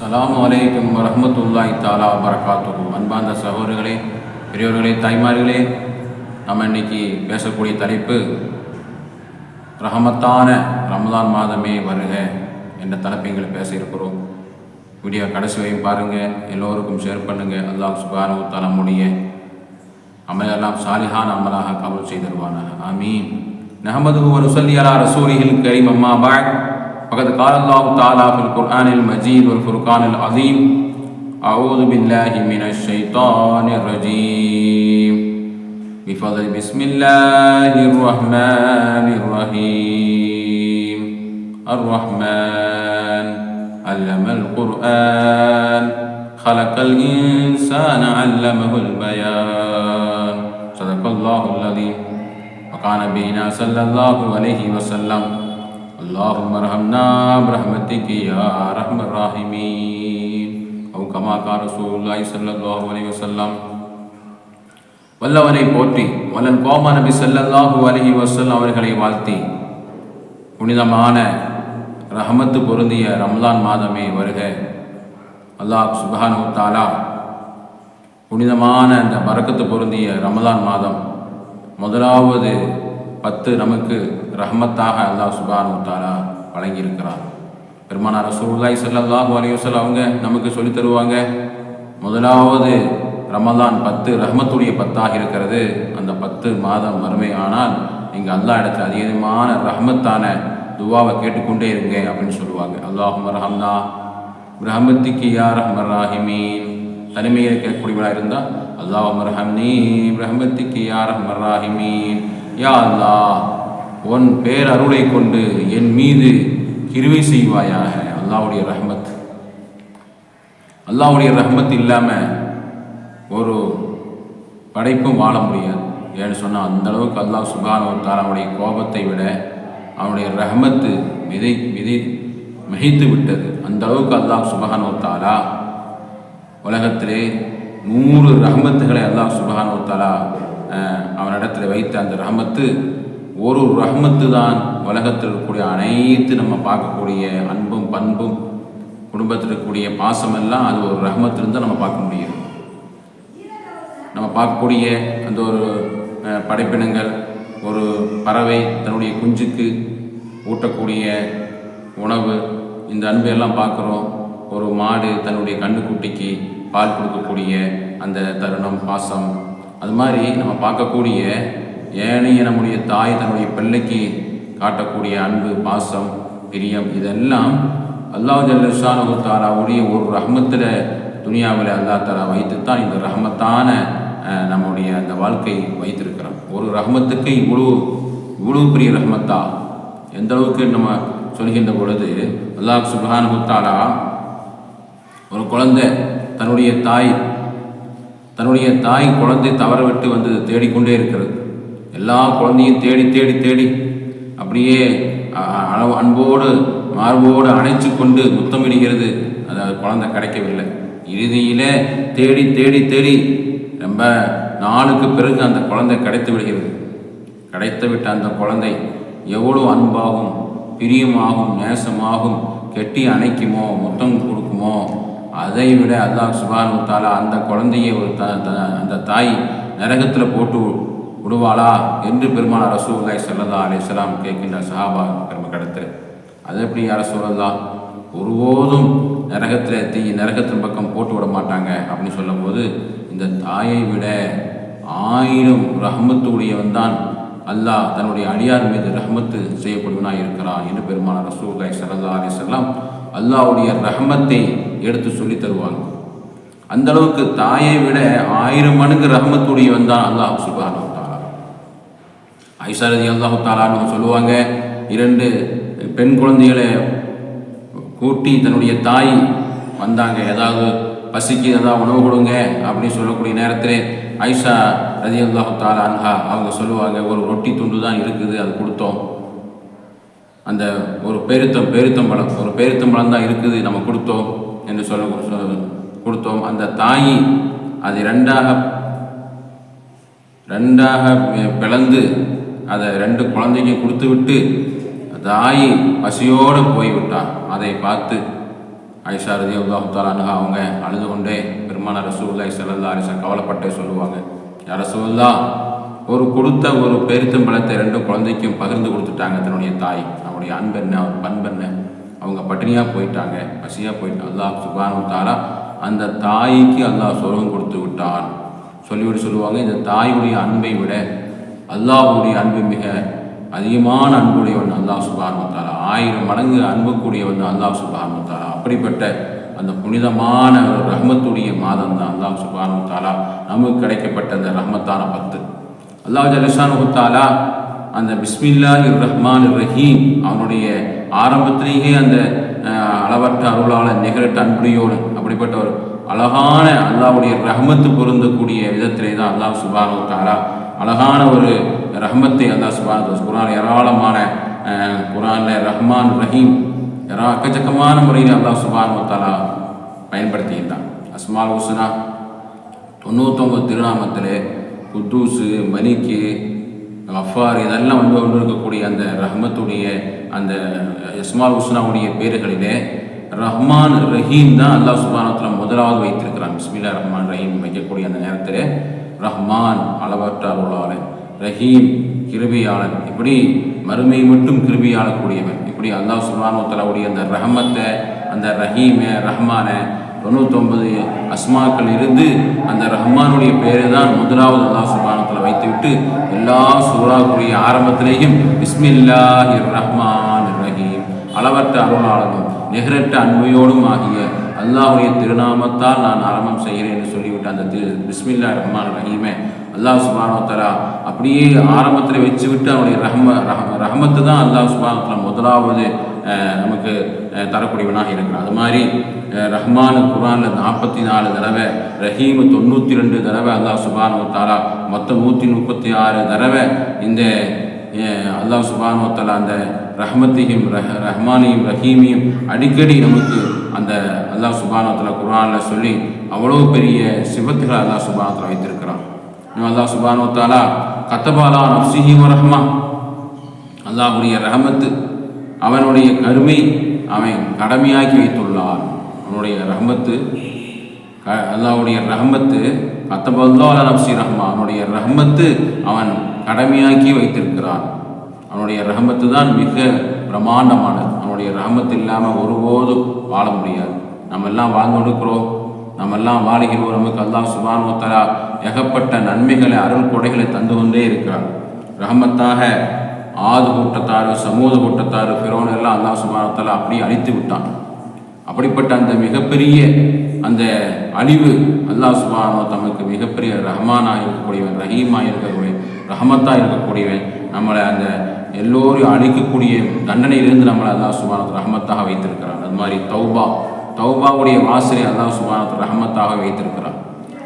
சலாம் வலைக்கம் வரமத்துல்லாய் தாலா வரகாத்து அன்பார்ந்த சகோதரர்களே பெரியவர்களே தாய்மார்களே நம்ம இன்னைக்கு பேசக்கூடிய தலைப்பு ரஹமத்தான ரமதான் மாதமே வருக என்ற தலைப்பைங்களை பேச இருக்கிறோம். வீடியோ கடைசி வரையும் பாருங்கள் எல்லோருக்கும் ஷேர் பண்ணுங்கள் அல்லாஹ் சுபானு தலமுடைய அமலெல்லாம் சாலிஹான் அமலாக கபல் செய்தருவானாக. ஆமீன். நஹமது ஒரு சொல்லி அலா ரசூலிகள் கரீம். அம்மா பாக் فقد قال الله تعالى في القرآن المجيد والفرقان العظيم أعوذ بالله من الشيطان الرجيم. بفضل بسم الله الرحمن الرحيم. الرحمن علم القرآن خلق الإنسان علمه البيان. صدق الله الذي وقال بنا صلى الله عليه وسلم. اللهم ارحمنا برحمتك يا ارحم الراحمين او كما قال رسول الله صلى الله عليه وسلم வல்லவனை போற்றி வல்லன் கோமா நபி ஸல்லல்லாஹு அலைஹி வஸல்லம் அவர்களை வாழ்த்தி புனிதமான ரஹமத்து பொருந்திய ரமலான் மாதமே வருக அல்லாஹ் சுப்ஹானஹு தஆலா புனிதமான அந்த பரக்கத்து பொருந்திய ரமலான் மாதம் முதலாவது பத்து நமக்கு ரஹமத்தாக அல்லாஹ் சுபானு தாலா வழங்கியிருக்கிறார் பெருமானார் ரசூலுல்லாஹி ஸல்லல்லாஹு அலைஹி அவங்க நமக்கு சொல்லித் தருவாங்க முதலாவது ரமதான் பத்து ரஹமத்துடைய பத்தாக இருக்கிறது. அந்த பத்து மாதம் வறுமை ஆனால் நீங்கள் அல்லாஹ் இடத்துல அதிகமான ரஹமத்தான துவாவை கேட்டுக்கொண்டே இருங்க அப்படின்னு சொல்லுவாங்க. அல்லாஹும் ரஹம்லா ரஹமத்திக்கு யார் ரஹ்மர் ராஹிமீன். தனிமையில் கேட்கக்கூடியவளாக இருந்தால் அல்லாஹும் ரஹம்னி ரஹமத்திக்கு யார் ரஹ்மர் ராஹிமீன். யா அல்லாஹ் உன் பேர் அருளை கொண்டு என் மீது கிருவை செய்வாயாக. அல்லாவுடைய ரஹ்மத். அல்லாவுடைய ரஹ்மத் இல்லாமல் ஒரு படைப்பும் வாழ முடியாது. ஏன்னு சொன்னால் அந்த அளவுக்கு அல்லாஹ் சுபானவத்தால் அவனுடைய கோபத்தை விட அவனுடைய ரஹமத்து விதை விதை மிகைத்து விட்டது. அந்த அளவுக்கு அல்லாஹ் சுபஹானவத்தாலா உலகத்திலே நூறு ரஹமத்துகளை அல்லாஹ் சுபஹானவத்தாலா அவனிடத்தில் வைத்த அந்த ரஹமத்து ஒரு ரஹமத்து தான் உலகத்தில் இருக்கக்கூடிய அனைத்து நம்ம பார்க்கக்கூடிய அன்பும் பண்பும் குடும்பத்தில் இருக்கக்கூடிய பாசமெல்லாம் அது ஒரு ரஹமத்திலிருந்து நம்ம பார்க்க முடியும் நம்ம பார்க்கக்கூடிய அந்த ஒரு படைப்பினங்கள் ஒரு பறவை தன்னுடைய குஞ்சுக்கு ஊட்டக்கூடிய உணவு இந்த அன்பை எல்லாம் பார்க்குறோம். ஒரு மாடு தன்னுடைய கண்ணுக்குட்டிக்கு பால் கொடுக்கக்கூடிய அந்த தருணம் பாசம் அது மாதிரி நம்ம பார்க்கக்கூடிய ஏனைய நம்முடைய தாய் தன்னுடைய பிள்ளைக்கு காட்டக்கூடிய அன்பு பாசம் பிரியம் இதெல்லாம் அல்லாஹ் ஜல்லஷானு தாலாவுடைய ஒரு ரஹமத்தில் துனியாவில் அல்லா தாலா வைத்துத்தான் இந்த ரஹமத்தான நம்முடைய அந்த வாழ்க்கை வைத்திருக்கிறோம் ஒரு ரஹமத்துக்கு இவ்வளோ இவ்வளோ பெரிய ரஹமத்தா? எந்த அளவுக்கு நம்ம சொல்கின்ற பொழுது அல்லாஹ் சுப்ஹானஹு தாலா ஒரு குழந்தை தன்னுடைய தாய் தன்னுடைய தாய் குழந்தை தவற விட்டு வந்து தேடிக்கொண்டே இருக்கிறது. எல்லா குழந்தையும் தேடி தேடி தேடி அப்படியே அளவு அன்போடு மார்போடு அணைச்சு கொண்டு முத்தமிடுகிறது அதாவது குழந்தை கிடைக்கவில்லை. இறுதியிலே தேடி தேடி தேடி ரொம்ப நாளுக்கு பிறகு அந்த குழந்தை கிடைத்து விடுகிறது. கிடைத்து விட்ட அந்த குழந்தை எவ்வளோ அன்பாகும் பிரியமாகும் நேசமாகும் கெட்டி அணைக்குமோ முத்தம் கொடுக்குமோ அதை விட அல்லாஹ் சுபானு தாலா அந்த குழந்தையை ஒரு த அந்த தாய் நரகத்தில் போட்டு விடுவாளா என்று பெருமான ரசூல்லாய் சல்லா அலிஸ்லாம் கேட்கின்ற சஹாபா பெருமை கடத்து. அது எப்படி யார சொல்லலாம் ஒருபோதும் நரகத்தில் தீ நரகத்தின் பக்கம் போட்டு விட மாட்டாங்க அப்படின்னு சொல்லும்போது இந்த தாயை விட ஆயிரம் ரஹமத்துடையவன் தான் அல்லாஹ் தன்னுடைய அடியார் மீது ரஹமத்து செய்யப்படுவனாக இருக்கிறான் என்று பெருமான ரசூல்லாய் சல்லா அலிஸ்லாம் அல்லாவுடைய ரஹமத்தை எடுத்து சொல்லி தருவாங்க. அந்த அளவுக்கு தாயை விட ஆயிரம் மடங்கு ரஹமத்துடைய வந்தான் அல்லாஹ் சுபானு தாலா ஐஷா ரதி அல்லாஹு தாலான்னு சொல்லுவாங்க இரண்டு பெண் குழந்தைகளை கூட்டி தன்னுடைய தாய் வந்தாங்க ஏதாவது பசிக்கு ஏதாவது உணவு கொடுங்க அப்படின்னு சொல்லக்கூடிய நேரத்தில் ஐஷா ரதி அல்லாஹு தாலா அன்ஹா அவங்க சொல்லுவாங்க ஒரு ரொட்டி துண்டு தான் இருக்குது அது கொடுத்தோம். அந்த ஒரு பெருத்தம் பெருத்தம்பழம் ஒரு பெருத்தம்பழம் தான் இருக்குது நம்ம கொடுத்தோம் என்று சொல்ல கொடுத்தோம். அந்த தாய் அது ரெண்டாக ரெண்டாக பிளந்து அதை ரெண்டு குழந்தைக்கு கொடுத்து விட்டு தாய் பசியோடு போய்விட்டான். அதை பார்த்து ஐஷா ரதி அல்லாஹாலானுக அவங்க அழுது கொண்டே பெருமான ரசூல்லா செல்லல்லா அலிசா கவலைப்பட்டே சொல்லுவாங்க யார் ரசூல்லா ஒரு கொடுத்த ஒரு பெருத்தம்பழத்தை ரெண்டு குழந்தைக்கும் பகிர்ந்து கொடுத்துட்டாங்க தன்னுடைய தாய். அவனுடைய அன்பென்ன அவர் பண்பென்ன அவங்க பட்டினியாக போயிட்டாங்க பசியாக போயிட்டாங்க. அல்லாஹ் சுபானு தாரா அந்த தாய்க்கு அல்லாஹ் சொர்க்கம் கொடுத்து விட்டான். சொல்லிவிட்டு சொல்லுவாங்க இந்த தாயுடைய அன்பை விட அல்லாஹுடைய அன்பு மிக அதிகமான அன்புடையவன் அல்லாஹ் சுபானு தாலா ஆயிரம் மடங்கு அன்பு கூடியவன் அல்லாஹ் சுபானு அப்படிப்பட்ட அந்த புனிதமான ஒரு ரஹ்மத்துடைய மாதம் தான் அல்லாஹ் சுபானு நமக்கு கிடைக்கப்பட்ட அந்த ரஹ்மத்தான பத்து. அல்லாஹ் ஜலஷான் தாலா அந்த பிஸ்மில்லா இர் ரஹ்மான் ரஹீம் அவனுடைய ஆரம்பத்திலேயே அந்த அளவற்ற அருளாளர் நிகரட்ட அன்புடையோடு அப்படிப்பட்ட ஒரு அழகான அல்லாவுடைய ரஹமத்து பொருந்தக்கூடிய விதத்திலே தான் அல்லாஹ் சுபானு தாரா அழகான ஒரு ரஹ்மத்தை அல்லாஹ் சுபானு குரான் ஏராளமான குரானில் ரஹ்மான் ரஹீம் ஏரா எக்கச்சக்கமான முறையில் அல்லாஹ் சுபானு தாரா பயன்படுத்தியிருந்தான். அஸ்மால் ஹுசனா தொண்ணூத்தொம்பது திருநாமத்திலே குத்தூசு மலிக்கு அஃபார் இதெல்லாம் வந்து ஒன்று இருக்கக்கூடிய அந்த ரஹ்மத்துடைய அந்த இஸ்மால் உஸ்னாவுடைய பேர்களிலே ரஹ்மான் ரஹீம் தான் அல்லாஹ் சுபானத்தில் முதலாவது வைத்திருக்கிறான். பிஸ்மில்லா ரஹ்மான் ரஹீம் வைக்கக்கூடிய அந்த நேரத்தில் ரஹ்மான் அளவற்ற அருளாளன் ரஹீம் கிருபியாளன். இப்படி மறுமை மட்டும் கிருபியாளக்கூடியவன். இப்படி அல்லாஹ் சுபானோத்தலாவுடைய அந்த ரஹமத்தை அந்த ரஹீமை ரஹ்மானை தொண்ணூத்தொன்பது அஸ்மாக்கள் இருந்து அந்த ரஹ்மானுடைய பேரை தான் முதலாவது அல்லா சுபானத்தில் வைத்துவிட்டு எல்லா சூறாக்குடைய ஆரம்பத்திலேயும் பிஸ்மில்லாஹி ரஹ்மான் ரஹீம். அளவற்ற அருளாளனும் நிகரற்ற அன்பையோடும் ஆகிய அல்லாஹுடைய திருநாமத்தால் நான் ஆரம்பம் செய்கிறேன் என்று சொல்லிவிட்டு அந்த திரு பிஸ்மில்லா ரஹ்மான் ரஹீமே அல்லாஹ் சுபானோத்தரா அப்படியே ஆரம்பத்தில் வச்சு விட்டு அவனுடைய ரஹ்ம ரஹ ரஹமத்து தான் அல்லாஹ் சுபானோத்தலா முதலாவது நமக்கு தரக்கூடியவனாக இருக்கிறான். அது மாதிரி ரஹ்மான் குரானில் நாற்பத்தி நாலு தடவை ரஹீமு தொண்ணூற்றி ரெண்டு தடவை அல்லாஹ் சுபானோத்தாரா மொத்தம் நூற்றி முப்பத்தி ஆறு தடவை இந்த அல்லாஹ் சுபானு அந்த ரஹ்மத்தையும் ரஹ் ரஹ்மானையும் ரஹீமையும் அடிக்கடி நமக்கு அந்த அல்லாஹ் சுபானத்தில் குரானில் சொல்லி அவ்வளோ பெரிய சிவத்துகளை அல்லாஹ் சுபானத்தில் வைத்திருக்கிறான். இன்னும் அல்லாஹ் சுபானு கத்தபாலா நப்சிஹி ரஹ்மா. அல்லாஹுடைய ரஹமத்து அவனுடைய கருமை அவன் கடமையாக்கி வைத்துள்ளான். அவனுடைய ரஹமத்து க அல்லாவுடைய ரஹமத்து கத்தபல்லால நப்சி ரஹ்மா அவனுடைய ரஹமத்து அவன் கடமையாக்கி வைத்திருக்கிறான். அவனுடைய ரஹமத்து தான் மிக பிரமாண்டமானது. அவருடைய ரஹமத்து இல்லாமல் ஒருபோதும் வாழ முடியாது. நம்ம எல்லாம் வாழ்ந்து கொடுக்கிறோம் நம்ம எல்லாம் வாழுகிறோம். நமக்கு அல்லாஹ் சுபான் தலா ஏகப்பட்ட நன்மைகளை அருள் கொடைகளை தந்து கொண்டே இருக்கிறார் ரஹமத்தாக ஆது கூட்டத்தார் சமூக கூட்டத்தார் பிறோன் எல்லாம் அல்லாஹ் சுபானத்தால் அப்படியே அழித்து விட்டான். அப்படிப்பட்ட அந்த மிகப்பெரிய அந்த அழிவு அல்லாஹ் சுபானோ தமக்கு மிகப்பெரிய ரஹமானாக இருக்கக்கூடியவன் ரஹீமாக இருக்கக்கூடிய ரஹமத்தாக இருக்கக்கூடியவன் நம்மளை அந்த எல்லோரையும் அழிக்கக்கூடிய தண்டனையிலிருந்து நம்மளை அல்லாஹ் சுபானத்து ரஹமத்தாக வைத்திருக்கிறான். அது மாதிரி தௌபா தௌபாவுடைய வாசலை அல்லாஹ் சுபானத்து ரஹமத்தாக வைத்திருக்கிறான்.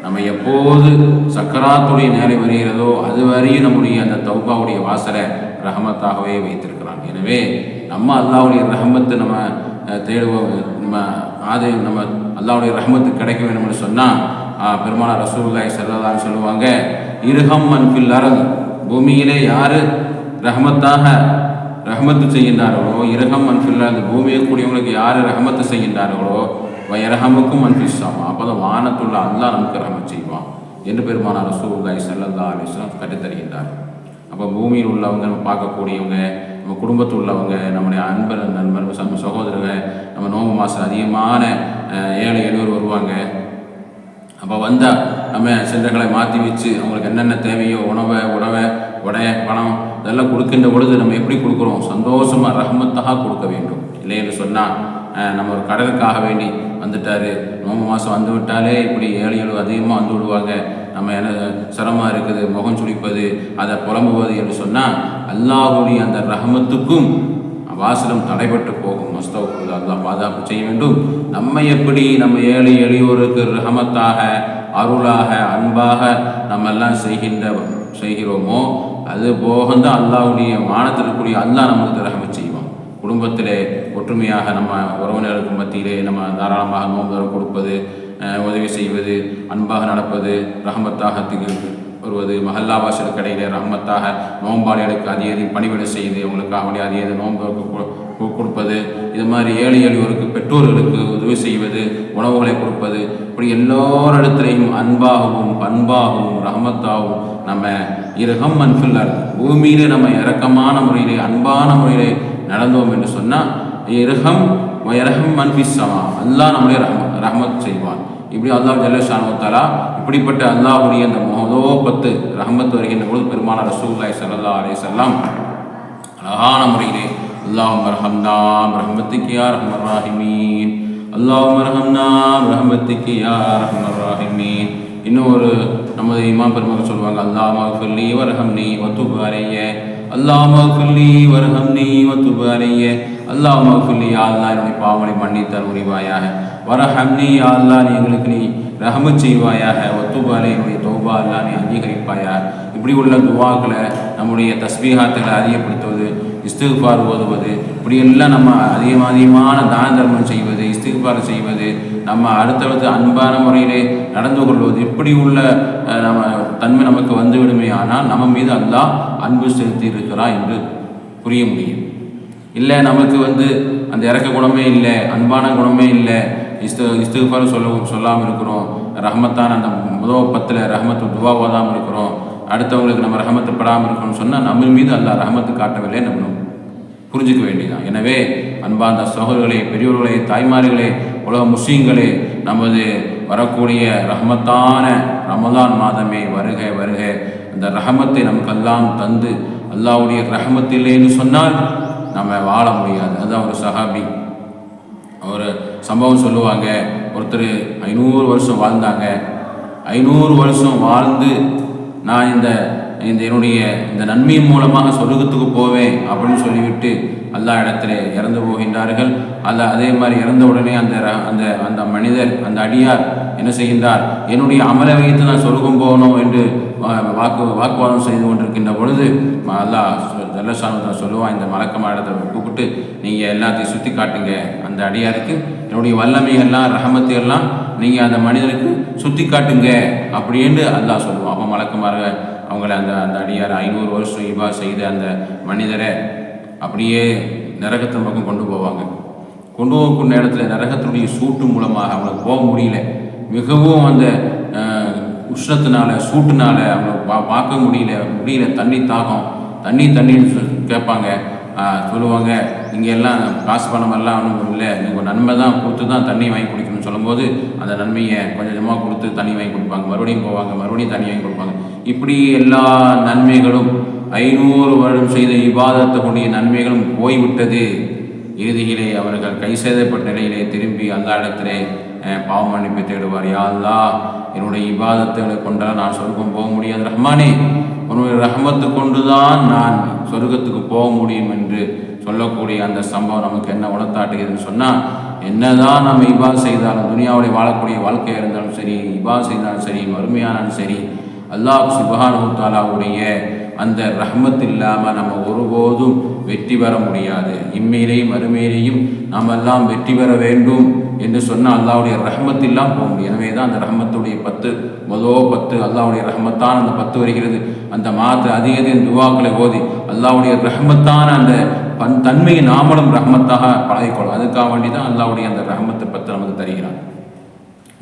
நம்ம எப்போது சக்கராத்துடைய நேரம் வருகிறதோ அது வரையும் நம்முடைய அந்த தௌபாவுடைய வாசலை ரஹமத்தாகவே வைத்திருக்கிறான். எனவே நம்ம அல்லாவுடைய ரஹமத்தை நம்ம தேடுவோம் நம்ம அது நம்ம அல்லாவுடைய ரஹமத்து கிடைக்க வேணும்னு சொன்னால் பெருமான ரசூல்லாய் செல்லதான்னு சொல்லுவாங்க இருகம் அன்பில் அரது. பூமியிலே யார் ரஹமத்தாக ரஹமத்து செய்கின்றார்களோ? இரகம் அன்பில் அந்த பூமியை கூடியவங்களுக்கு யார் ரஹமத்து செய்கின்றார்களோ? இரகமுக்கும் அன்பிஸ்ஸாமா அப்போ தான் வானத்துள்ள அல்லா நமக்கு ரஹமத் செய்வான் என்று பெருமான ரசூலுல்லாஹி ஸல்லல்லாஹு அலிஸ்லாம் கட்டித்தருகின்றார் கற்றுத்தருகின்றார் அப்போ பூமியில் உள்ளவங்க நம்ம பார்க்கக்கூடியவங்க நம்ம குடும்பத்தில் உள்ளவங்க நம்முடைய அன்பர் நண்பர் நம்ம சகோதரர்கள் நம்ம நோம்பு மாதம் அதிகமான ஏழை எழுவர் வருவாங்க. அப்போ வந்தால் நம்ம சென்றங்களை மாற்றி வச்சு அவங்களுக்கு என்னென்ன தேவையோ உணவை உணவை உடைய பணம் அதெல்லாம் கொடுக்கின்ற பொழுது நம்ம எப்படி கொடுக்குறோம்? சந்தோஷமாக ரஹமத்தாக கொடுக்க வேண்டும். இல்லைன்னு சொன்னால் நம்ம ஒரு கடனுக்காக வேண்டி வந்துட்டாரு. நோம்பு மாதம் வந்து விட்டாலே இப்படி ஏழு ஏழு அதிகமாக வந்து விடுவாங்க. நம்ம என்ன சிரமம் இருக்குது? முகம் சுழிப்பது அதை புலம்புவது என்று சொன்னால் அல்லாஹுடைய அந்த ரஹமத்துக்கும் வாசலும் தடைபட்டு போகும். மஸ்தவக்குள்ள அல்லாஹ் பாதுகாப்பு செய்ய வேண்டும். நம்ம எப்படி நம்ம ஏழை எளியோருக்கு ரஹமத்தாக அருளாக அன்பாக நம்ம எல்லாம் செய்கின்ற செய்கிறோமோ அது போகந்தான் அல்லாவுடைய வானத்தில் இருக்கக்கூடிய அல்லா நமக்கு ரஹமத் செய்வான். குடும்பத்திலே ஒற்றுமையாக நம்ம உறவினர்களுக்கு மத்தியிலே நம்ம தாராளமாக நோம்பு கொடுப்பது உதவி செய்வது அன்பாக நடப்பது ரஹமத்தாக திகழ்வு வருவது மஹல்லா வாசல் கடையில் ரஹமத்தாக நோம்பாளிகளுக்கு அதிகதி பணிவிடை செய்து அவங்களுக்காக வேண்டிய அதிகதி நோன்பு கொடுப்பது இது மாதிரி ஏழை எளியோருக்கு பெற்றோர்களுக்கு உதவி செய்வது உணவுகளை கொடுப்பது இப்படி எல்லோரிடத்திலையும் அன்பாகவும் பண்பாகவும் ரஹமத்தாகவும் நம்ம இரகம் அன்பில்லர் பூமியிலே நம்ம இரக்கமான முறையிலே அன்பான முறையிலே நடந்தோம் என்று சொன்னால் இரகம் இரகம் மன்பிசமா அல்லாஹ் நம்மளே ரஹ ரஹமத் செய்வான். இப்படி அல்லாஹ் ஜல்லஷானுத்தாலா இப்படிப்பட்ட அல்லாஹுடைய அந்த மொதோ பத்து ரஹமத் வருகின்ற பொழுது பெருமான ரசூல்லாய் சல்லா அலே சொல்லாம் அழகான முறையிலே அல்லாஹும் ரஹம்னா ரஹமத்துக்கு யா ரஹ்மர் ராஹிமீன். அல்லாஹும் ரஹம்னா ரஹமத்துக்கு யா ரஹ்மர் ராஹிமீன். இன்னும் ஒரு நமது இமாம் பெருமக சொல்லுவாங்க அல்லாஹ் மகஃபில்லி வரஹம்னி வத்துபு அலைய. அல்லாஹ் மகஃபில்லி வரஹம்னி வத்துபு அலைய. அல்லாஹ் மகஃபில்லி யா அல்லாஹ் என்னுடைய பாவனை மன்னித்தல் உரிவாயாக. வரஹம்னி நீ அல்லாஹ் நீ எங்களுக்கு நீ ரஹமத் செய்வாயாக. ஒத்துபு என்னுடைய தௌபா அல்லா நீ அங்கீகரிப்பாயா இப்படி உள்ள துவாக்களை நம்முடைய தஸ்பீகாத்துகளை அதிகப்படுத்துவது இஸ்திகுபார் ஓதுவது இப்படியெல்லாம் நம்ம அதிகம் அதிகமான தான தர்மம் செய்வது இஸ்திகுபார் செய்வது நம்ம அடுத்தடுத்து அன்பான முறையிலே நடந்து கொள்வது இப்படி உள்ள நம்ம தன்மை நமக்கு வந்துவிடுமே ஆனால் நம்ம மீது அல்லாஹ் அன்பு செலுத்தி இருக்கிறான் என்று புரிய முடியும். இல்லை நமக்கு வந்து அந்த இறக்க குணமே இல்லை அன்பான குணமே இல்லை இஸ்து இஸ்துஃபாரும் சொல்ல சொல்லாமல் இருக்கிறோம் ரஹமத்தான அந்த முதல் பத்தில் ரஹமத்து துவா ஓதாமல் இருக்கிறோம் அடுத்தவங்களுக்கு நம்ம ரஹமத்து படாமல் இருக்கணும்னு சொன்னால் நம்ம மீது அல்லா ரஹமத்து காட்டவில்லை நம்ம புரிஞ்சுக்க வேண்டியதான் எனவே அன்பார்ந்த சகோதரர்களே பெரியோர்களே தாய்மார்களே உலக முஸ்லீம்களே நமது வரக்கூடிய ரஹமத்தான ரமதான் மாதமே வருக வருக. அந்த ரஹமத்தை நமக்கெல்லாம் தந்து அல்லாவுடைய ரஹமத் இல்லைன்னு சொன்னால் நம்ம வாழ முடியாது. அதுதான் ஒரு சஹாபி. ஒரு சம்பவம் சொல்லுவாங்க. ஒருத்தர் ஐநூறு வருஷம் வாழ்ந்தாங்க. ஐநூறு வருஷம் வாழ்ந்து நான் இந்த இந்த என்னுடைய இந்த நன்மையின் மூலமாக சொர்க்கத்துக்கு போவேன் அப்படின்னு சொல்லிவிட்டு எல்லா இடத்துல இறந்து போகின்றார்கள். அல்ல அதே மாதிரி இறந்த உடனே அந்த ர- அந்த அந்த மனிதர் அந்த அடியார் என்ன செய்கின்றார்? என்னுடைய அமலை வைத்து நான் சொர்க்கம் போகணும் என்று வாக்கு வாக்குவாதம் செய்து கொண்டிருக்கின்ற பொழுது அல்லா அல்லாஹ் சொல்லுவான் இந்த மலக்கமான இடத்துல கூப்பிட்டு நீங்கள் எல்லாத்தையும் சுற்றி காட்டுங்க அந்த அடியாருக்கு. என்னுடைய வல்லமைகள்லாம் ரஹமத்தையெல்லாம் நீங்கள் அந்த மனிதருக்கு சுற்றி காட்டுங்க அப்படின்னு அல்லாஹ் சொல்லுவான். அப்போ மலக்கமாக அவங்கள அந்த அந்த அடியார் ஐநூறு வருஷம் இவா செய்த அந்த மனிதரை அப்படியே நரகத்தின் பக்கம் கொண்டு போவாங்க. கொண்டு போகக்கூடிய நேரத்தில் நரகத்தினுடைய சூட்டு மூலமாக அவங்களுக்கு போக முடியல. மிகவும் அந்த உஷ்ணத்தினால சூட்டுனால அவங்க பா பார்க்க முடியல முடியல. தண்ணி தாகம் தண்ணி தண்ணின்னு சொல் கேட்பாங்க. சொல்லுவாங்க இங்கே எல்லாம் காசு பணம் எல்லாம் ஒன்றும் இல்லை. நீங்கள் நன்மை தான் கொடுத்து தான் தண்ணி வாங்கி குடிக்கணும்னு சொல்லும்போது அந்த நன்மையை கொஞ்சம் கொஞ்சமாக கொடுத்து தண்ணி வாங்கி கொடுப்பாங்க. மறுபடியும் போவாங்க மறுபடியும் தண்ணி வாங்கி கொடுப்பாங்க. இப்படி எல்லா நன்மைகளும் ஐநூறு வருடம் செய்த இபாதத்துடைய நன்மைகளும் போய்விட்டது. இறுதியிலே அவர்கள் கை செய்தப்பட்ட நிலையிலே திரும்பி அந்த இடத்திலே அஹ், பாவ மன்னிப்பு தேடுவார். யா என்னுடைய இபாதத்துகளை கொண்டால் நான் சொர்க்கம் போக முடியாது. ரஹ்மானே உன்னுடைய ரஹமத்து கொண்டுதான் நான் சொர்க்கத்துக்கு போக முடியும் என்று சொல்லக்கூடிய அந்த சம்பவம் நமக்கு என்ன உணர்த்தாட்டுகிறதுன்னு சொன்னால் என்னதான் நம்ம இபா செய்தாலும் துனியாவுடைய வாழக்கூடிய வாழ்க்கையாக இருந்தாலும் சரி இபா செய்தாலும் சரி வறுமையானாலும் சரி அல்லாஹ் சுபஹானு தாலாவுடைய அந்த ரஹ்மத் இல்லாமல் நம்ம ஒருபோதும் வெற்றி பெற முடியாது. இம்மையிலேயும் மறுமையிலேயும் நாம் எல்லாம் வெற்றி பெற வேண்டும் என்று சொன்னால் அல்லாவுடைய ரஹ்மத் இல்லாமல் போக முடியும். எனவே தான் அந்த ரஹ்மத்துடைய பத்து முதோ பத்து அல்லாவுடைய ரஹ்மத்தான அந்த பத்து வருகிறது. அந்த மாத்து அதிக துவாக்களை ஓதி அல்லாவுடைய ரஹ்மத்தான அந்த பன் தன்மையை நாமளும் ரஹ்மத்தாக பழகிக்கொள்ளும் அதுக்காக வேண்டி தான் அல்லாவுடைய அந்த ரஹமத்தை பத்து நமக்கு தருகிறான்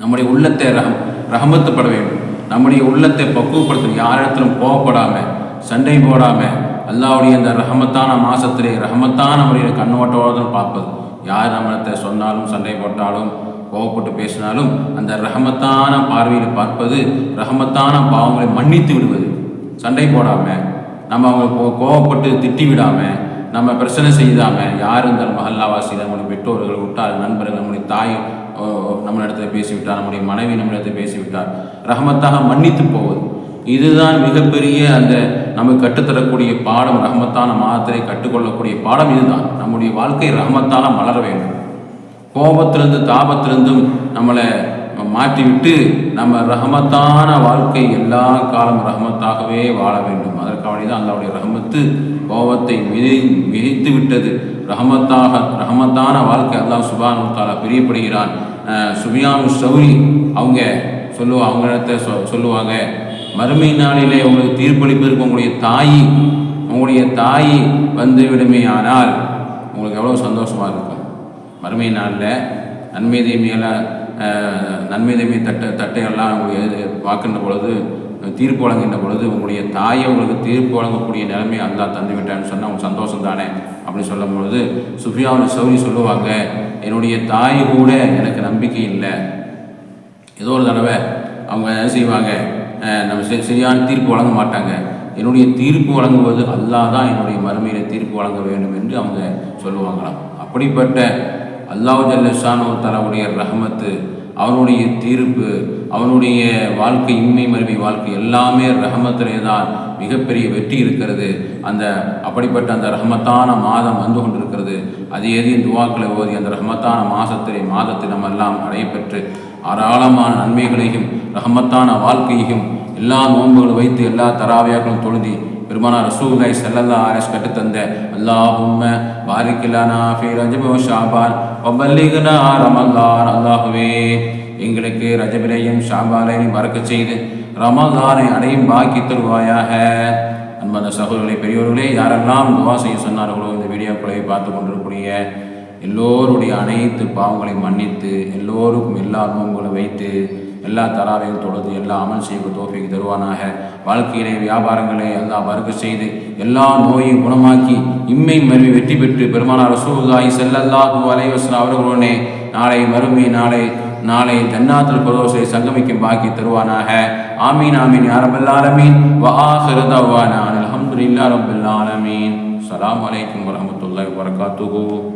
நம்முடைய உள்ளத்தை ரஹம் ரஹமத்துப்பட வேண்டும். நம்முடைய உள்ளத்தை பக்குவப்படுத்தணும். யாரிடத்திலும் கோவப்படாமல் சண்டை போடாமல் அல்லாவுடைய அந்த ரஹமத்தான மாசத்திலே ரஹமத்தான முறையில் கண்ணோட்டோடு பார்ப்பது. யார் நம்மளத்தை சொன்னாலும் சண்டை போட்டாலும் கோவப்பட்டு பேசினாலும் அந்த ரஹமத்தான பார்வையில் பார்ப்பது ரஹமத்தான பாவங்களை மன்னித்து விடுவது. சண்டை போடாமல் நம்ம அவங்க கோ- கோவப்பட்டு திட்டி விடாமல் நம்ம பிரச்சனை செய்தாமல் யார் இருந்தாலும் மஹல்லாவாசி நம்முடைய பெற்றோர்கள் விட்டார் நண்பர்கள் நம்முடைய தாய் நம்மளிடத்தில் பேசிவிட்டார் நம்முடைய மனைவி நம்மளிடத்தில் பேசிவிட்டார். ரஹமத்தாக மன்னித்து போவது. இதுதான் மிகப்பெரிய அந்த நமக்கு கற்றுத்தரக்கூடிய பாடம் ரஹமத்தான மாதத்தை கற்றுக்கொள்ளக்கூடிய பாடம் இதுதான். நம்முடைய வாழ்க்கை ரஹமத்தால மலர வேண்டும். கோபத்திலிருந்து தாபத்திலிருந்தும் நம்மளை மாற்றிவிட்டு நம்ம ரஹமத்தான வாழ்க்கை எல்லா காலம் ரஹமத்தாகவே வாழ வேண்டும். மீது அல்லாவுடைய ரஹமத்து. கோபத்தை மிதி மிதித்து விட்டது. ரஹமத்தாக ரஹமத்தான வாழ்க்கை அல்லாஹ் சுபானு தாலா பிரியப்படுகிறான். சுபியானு சௌரி அவங்க சொல்லுவா அவங்களிடத்த சொ சொல்லுவாங்க மறுமை நாளிலே உங்களுக்கு தீர்ப்பளிப்பதற்கு உங்களுடைய தாய் உங்களுடைய தாய் வந்து விடுமே ஆனால் உங்களுக்கு எவ்வளோ சந்தோஷமாக இருக்கும். மறுமை நாளில் நன்மை தீமையில நன்மை தீமை தட்டை தட்டையெல்லாம் உங்களுடைய பார்க்கின்ற பொழுது தீர்ப்பு வழங்குகின்ற பொழுது உங்களுடைய தாயை உங்களுக்கு தீர்ப்பு வழங்கக்கூடிய நிலைமை அல்லாஹ் தந்து விட்டான்னு சொன்னால் அவங்க சந்தோஷம் தானே? அப்படின்னு சொல்லும் பொழுது சுஃபியாவுல் சௌரி சொல்லுவாங்க என்னுடைய தாய் கூட எனக்கு நம்பிக்கை இல்லை. ஏதோ ஒரு தடவை அவங்க என்ன செய்வாங்க நம்ம சரி சரியான தீர்ப்பு வழங்க மாட்டாங்க. என்னுடைய தீர்ப்பு வழங்குவது அல்லாஹ் தான் என்னுடைய மறுமையில தீர்ப்பு வழங்க வேண்டும் என்று அவங்க சொல்லுவாங்களாம். அப்படிப்பட்ட அல்லாஹ் ஜல்லஷானு தலாவுடைய ரஹமத்து அவனுடைய தீர்ப்பு அவனுடைய வாழ்க்கை இன்மை மறுமை வாழ்க்கை எல்லாமே ரஹமத்திலே தான் மிகப்பெரிய வெற்றி இருக்கிறது. அந்த அப்படிப்பட்ட அந்த ரஹமத்தான மாதம் வந்து கொண்டிருக்கிறது. அது எதையும் துவாக்களை ஓதி அந்த ரஹமத்தான மாதத்திலே மாதத்தை நம்ம எல்லாம் அடையப்பெற்று ஆறாளமான நன்மைகளையும் ரஹமத்தான வாழ்க்கையையும் எல்லா நோன்புகளும் வைத்து எல்லா தராவியாக்களும் தொழுதி பெருமானா ரசூலுல்லாஹி ஸல்லல்லாஹு அலைஹி கட்டுத்தந்த கற்றுத்தந்த அல்லாஹும்ம பாரிக் லனா ஃபீ ரஜப ஷாபான் வ ரமல்லான் அல்லாஹுவே எங்களுக்கு ரஜபிலையும் ஷாபாலையும் மறக்க செய்து ரமலானை அடையும் பாக்கி தருவாயாக. அன்பந்த சகோதரர்களே பெரியோர்களே யாரெல்லாம் துவா செய்ய சொன்னார்களோ இந்த வீடியோக்களை பார்த்து கொண்டிருக்கக்கூடிய எல்லோருடைய அனைத்து பாவங்களையும் மன்னித்து எல்லோருக்கும் எல்லா நோன்புகளை வைத்து எல்லா தராவையும் தொழுது எல்லா அமல் செய்வது தோப்பிக்கு தருவானாக. வாழ்க்கையிலே வியாபாரங்களை எல்லாம் வறுக்க செய்து எல்லா நோயையும் குணமாக்கி இம்மை மருவி வெற்றி பெற்று பெருமானார் ரசூலுல்லாஹி செல்லல்லாஹு அலைவசன் அவர்களுடனே நாளை மறுமை நாளை நாளை ஜன்னாத்துல் பிரதோஷை சங்கமிக்கும் பாக்கி தருவானாக. ஆமீன் ஆமீன் யா ஆலமீன். வ ஆஹிரு தவானா ஆலமீன். சலாம் அலைக்கும் வரமத்துல்லாய் வபரகாத்துஹு.